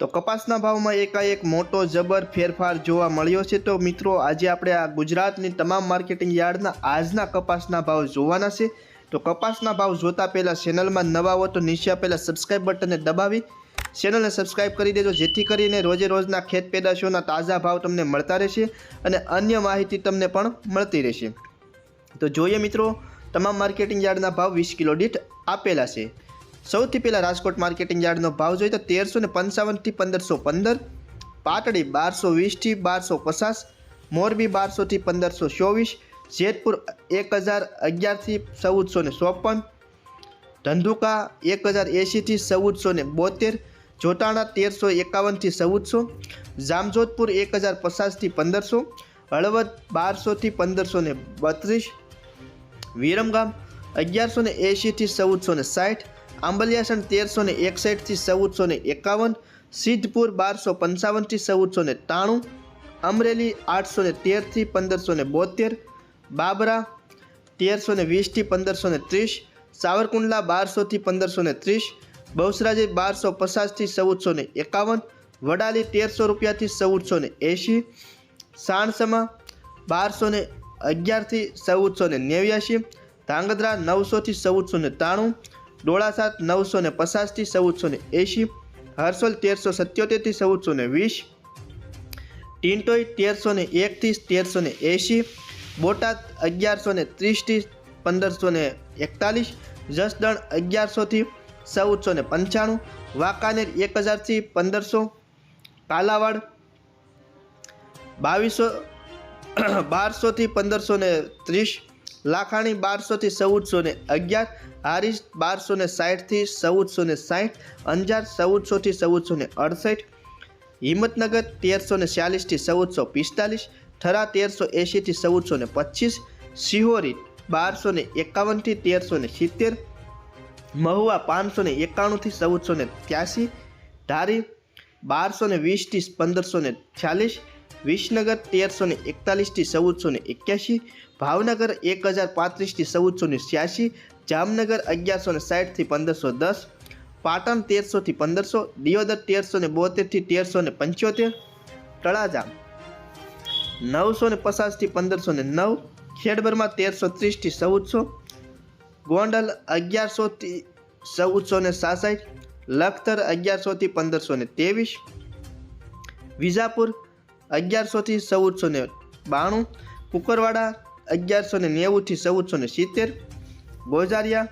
તો કપાસના ભાવમાં એકાએક મોટો જબર ફેરફાર જોવા મળ્યો છે. તો મિત્રો, આજે આપણે આ ગુજરાતની તમામ માર્કેટિંગ યાર્ડના આજના કપાસના ભાવ જોવાના છે. તો કપાસના ભાવ જોતા પહેલાં ચેનલમાં નવા હો તો નીચે પહેલાં સબસ્ક્રાઈબ બટનને દબાવી, ચેનલને સબસ્ક્રાઈબ કરી દેજો, જેથી કરીને રોજે રોજના ખેત પેદાશોના તાજા ભાવ તમને મળતા રહેશે અને અન્ય માહિતી તમને પણ મળતી રહેશે. તો જોઈએ મિત્રો, તમામ માર્કેટિંગ યાર્ડના ભાવ વીસ કિલો દીઠ આપેલા છે. સૌથી પહેલાં રાજકોટ માર્કેટિંગ યાર્ડનો ભાવ જોઈએ તો તેરસો ને પંચાવનથી પંદરસો પંદર, પાટડી બારસો વીસથી બારસો પચાસ, મોરબી બારસોથી પંદરસો ચોવીસ, જેતપુર એક હજાર અગિયારથી ચૌદસો ને ચોપન, ધંધુકા એક હજાર એંશીથી ચૌદસો ને બોતેર, જોટાણા તેરસો એકાવનથી ચૌદસો, જામજોધપુર એક હજાર પચાસથી પંદરસો, હળવદ બારસોથી પંદરસો ને બત્રીસ, વિરમગામ અગિયારસો ને એંશીથી ચૌદસો ને સાઠ આંબલિયાસણ તેરસો ને એકસઠથી ચૌદસો ને એકાવન, સિદ્ધપુર બારસો પંચાવનથી ચૌદસો ને ત્રાણું, અમરેલી આઠસો ને તેરથી પંદરસો ને બોતેર, બાબરા તેરસો ને વીસથી પંદરસો ને ત્રીસ, સાવરકુંડલા બારસોથી પંદરસો ને ત્રીસ, બહુસરાજી બારસો પચાસથી ચૌદસો ને એકાવન, વડાલી તેરસો રૂપિયાથી ચૌદસો ને એંશી, સાણસમા બારસો ને અગિયારથી ચૌદસો ને નેવ્યાસી ધાંગધ્રા નવસોથી ચૌદસો ને ત્રાણું ડોળાસાત નવસો ને પચાસથી ચૌદસો ને એંશી, હર્ષોલ તેરસો સત્યોતેરથી ચૌદસો ને વીસ ટિન્ટોઈ તેરસો ને એકથી તેરસો ને એંશી, બોટાદ અગિયારસો ને ત્રીસથી પંદરસો ને એકતાલીસ, જસદણ અગિયારસોથી ચૌદસો ને પંચાણું, વાંકાનેર એક હજારથી પંદરસો, કાલાવાડ બાવીસો, બારસોથી પંદરસો ને ત્રીસ લાખાણી બારસોથી ચૌદસો ને અગિયાર હારીસ બારસો ને સાઠથી ચૌદસો ને સાઠ, અંજાર ચૌદસોથી ચૌદસો ને અડસઠ, હિંમતનગર તેરસો ને ચાલીસથી ચૌદસો પિસ્તાલીસ, થરા તેરસો એંશીથી ચૌદસો ને પચીસ સિહોરી બારસો ને એકાવનથી તેરસો ને સિત્તેર, મહુવા પાંચસો ને એકાણુંથી ચૌદસો ને ત્યાસી ધારી બારસો ને વીસથી પંદરસો ને છ્યાલીસ, વિસનગર તેરસો ને એકતાલીસથી ચૌદસો ને એક્યાસી, ભાવનગર એક હજાર પાંત્રીસથી ચૌદસો ને છ્યાસી, જામનગર અગિયારસો ને સાઠથી પંદરસો દસ, પાટણ તેરસોથી પંદરસો, દિયોદર તેરસો ને બોતેરથી તેરસો ને પંચોતેર, તળાજા નવસો ને પચાસથી પંદરસો ને નવ, ખેડબરમાં તેરસો ત્રીસથી ચૌદસો, ગોંડલ અગિયારસોથી ચૌદસો ને સાસઠ લખતર અગિયારસોથી પંદરસો ને ત્રેવીસ. વિજાપુર અગિયારસોથી ચૌદસો ને બાણું. કુકરવાડા અગિયારસો ને નેવુંથી ચૌદસો ને સિત્તેર. ગોઝારિયા